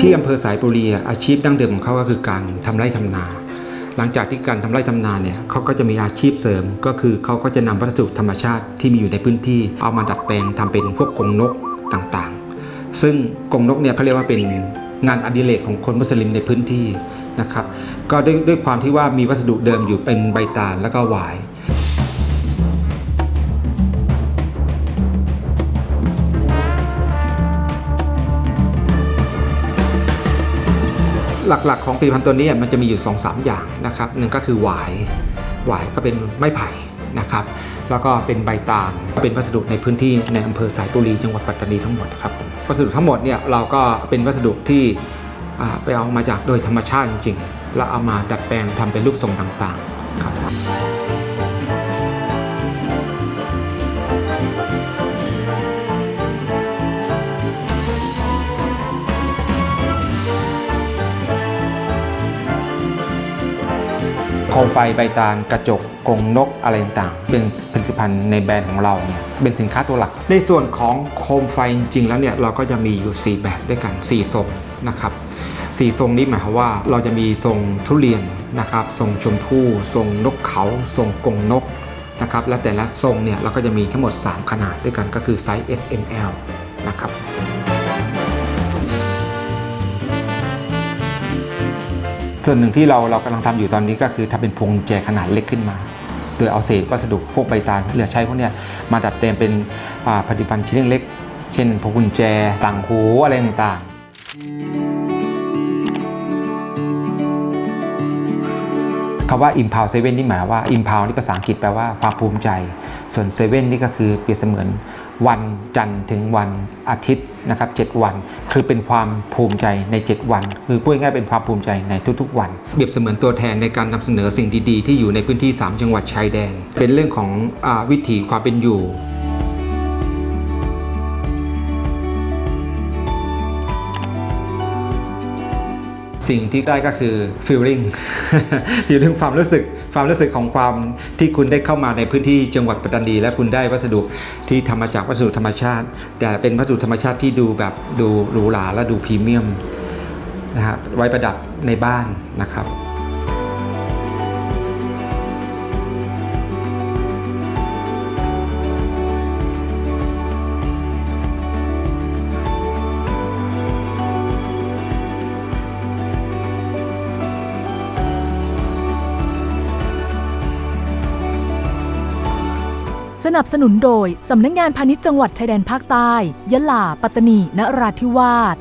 ที่อำเภอสายบุรีอะอาชีพดั้งเดิมของเขาก็คือการทำไร่ทำนา หลังจากที่การทำไร่ทำนาเนี่ยเขาก็จะมีอาชีพเสริม ก็คือเขาก็จะนำวัสดุธรรมชาติที่มีอยู่ในพื้นที่ เอามาดัดแปลงทำเป็นพวกกรงนกต่างๆ ซึ่งกรงนกเนี่ยเขาเรียกว่าเป็นงานอดิเรกของคนมุสลิมในพื้นที่นะครับ ก็ด้วยด้วยความที่ว่ามีวัสดุเดิมอยู่เป็นใบตาลแล้วก็หวาย หลักๆ ของผลิตภัณฑ์ตัวนี้มันจะมีอยู่ 2-3สามอย่างนะครับหนึ่งก็คือหวายหวายก็เป็นไม้ไผ่นะครับ แล้วก็เป็นใบตาลเป็นวัสดุในพื้นที่ในอำเภอสายตุรีจังหวัดปัตตานีทั้งหมดครับวัสดุทั้งหมดเนี่ยเราก็เป็นวัสดุที่ไปเอามาจากโดยธรรมชาติจริงๆ แล้วเอามาดัดแปลงทำเป็นรูปทรงต่างๆครับ มไฟใบตาลกระจกกรงนกอะไรต่างๆ เป็นผลิตภัณฑ์ในแบรนด์ของเราเนี่ยเป็นสินค้าตัวหลัก ในส่วนของโคมไฟจริงๆแล้วเนี่ยเราก็จะมีอยู่ 4 แบบด้วยกัน 4 ทรงนะครับสี่ทรงนี้หมายความว่าเราจะมีทรงทุเรียนนะครับทรงชมพู่ทรงนกเขาทรงกรงนกนะครับและแต่ละทรงเนี่ยเราก็จะมีทั้งหมด 3 ขนาดด้วยกันก็คือไซส์ S M L นะครับ ส่วนหนึ่งที่เราเรากำลังทำอยู่ตอนนี้ก็คือทำเป็นพวงแจขนาดเล็กขึ้นมา โดยเอาเศษวัสดุพวกใบตาลเหลือใช้พวกนี้มาดัดแปลงเป็นผลิตภัณฑ์ชิ้นเล็กเช่นพวงกุญแจต่างหูอะไรต่างๆคำว่า Impal Seven นี่หมายว่า Impal นี่ภาษาอังกฤษแปลว่าความภูมิใจ ส่วน Seven นี่ก็คือเปรียบเสมือน วันจันทร์ถึงวันอาทิตย์นะครับ7วัน คือเป็นความภูมิใจใน 7 วัน คือพูดง่ายเป็นความภูมิใจในทุกๆ วันเปรียบเสมือนตัวแทนในการนำเสนอสิ่งดีๆ ที่อยู่ในพื้นที่ 3 จังหวัดชายแดน เป็นเรื่องของอวิถีความเป็นอยู่ สิ่งที่ได้ก็คือ feeling feeling ความรู้สึกความรู้สึกของความที่คุณได้เข้ามาในพื้นที่จังหวัดปัตตานี และคุณได้วัสดุที่ทำมาจากวัสดุธรรมชาติ แต่เป็นวัสดุธรรมชาติที่ดูแบบดูหรูหราและดูพรีเมียมนะครับไว้ประดับในบ้านนะครับ สนับสนุนโดย สำนักงงานพาณิชย์จังหวัดชายแดนภาคใต้ ยะลา ปัตตานี นราธิวาส